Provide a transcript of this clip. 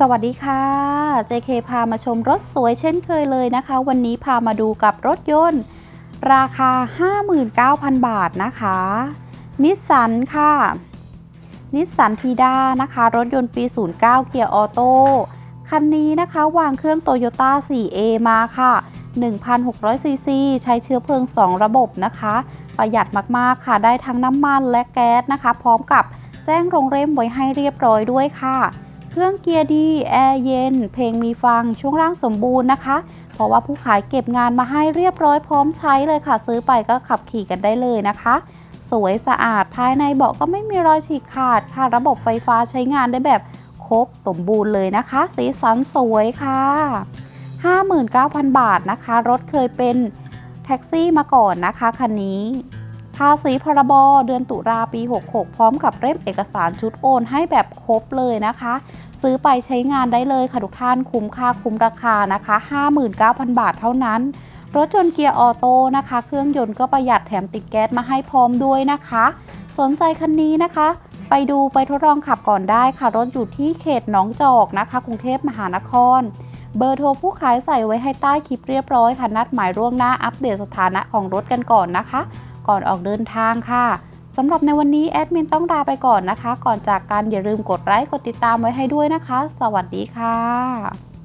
สวัสดีค่ะ JK พามาชมรถสวยเช่นเคยเลยนะคะ วันนี้พามาดูกับรถยนต์ ราคา 59,000 บาทนะคะ นิสสันค่ะ นิสสันทีด้านะคะ รถยนต์ปี 09 เกียร์ออโต้ คันนี้นะคะวางเครื่องโตโยต้า 4A มาค่ะ 1,600 ซีซี ใช้เชื้อเพลิง 2 ระบบนะคะ ประหยัดมากๆค่ะ ได้ทั้งน้ำมันและแก๊สนะคะ พร้อมกับแจ้งโรงเร่มไว้ให้เรียบร้อยด้วยค่ะ เครื่องเกียร์ดี แอร์เย็น เพลงมีฟัง ช่วงล่างสมบูรณ์นะคะ เพราะว่าผู้ขายเก็บงานมาให้เรียบร้อยพร้อมใช้เลยค่ะ ซื้อไปก็ขับขี่กันได้เลยนะคะ สวยสะอาดภายในเบาะก็ไม่มีรอยฉีกขาดค่ะ ระบบไฟฟ้าใช้งานได้แบบครบสมบูรณ์เลยนะคะ สีสันสวยค่ะ 59,000 บาทนะคะ รถเคยเป็นแท็กซี่มาก่อนนะคะคันนี้ ภาษีพรบเดือนตุลาปี 66 พร้อมกับเล่มเอกสารชุดโอนให้แบบครบเลยนะคะ ซื้อไปใช้งานได้เลยค่ะทุกท่านคุ้มค่าคุ้มราคานะคะ 59,000 บาทเท่านั้น รถยนต์เกียร์ออโต้นะคะ เครื่องยนต์ก็ประหยัดแถมติดแก๊สมาให้พร้อมด้วยนะคะ สนใจคันนี้นะคะ ไปดูไปทดลองขับก่อนได้ค่ะรถอยู่ที่เขตหนองจอกนะคะ กรุงเทพมหานครเบอร์โทรผู้ขายใส่ไว้ให้ใต้คลิปเรียบร้อยค่ะนัดหมายล่วงหน้าอัปเดตสถานะของรถกันก่อนนะคะ ก่อนออกเดินทางค่ะสำหรับในวันนี้แอดมินต้องลาไปก่อนนะคะ ก่อนจากกันอย่าลืมกดไลค์กดติดตามไว้ให้ด้วยนะคะ สวัสดีค่ะ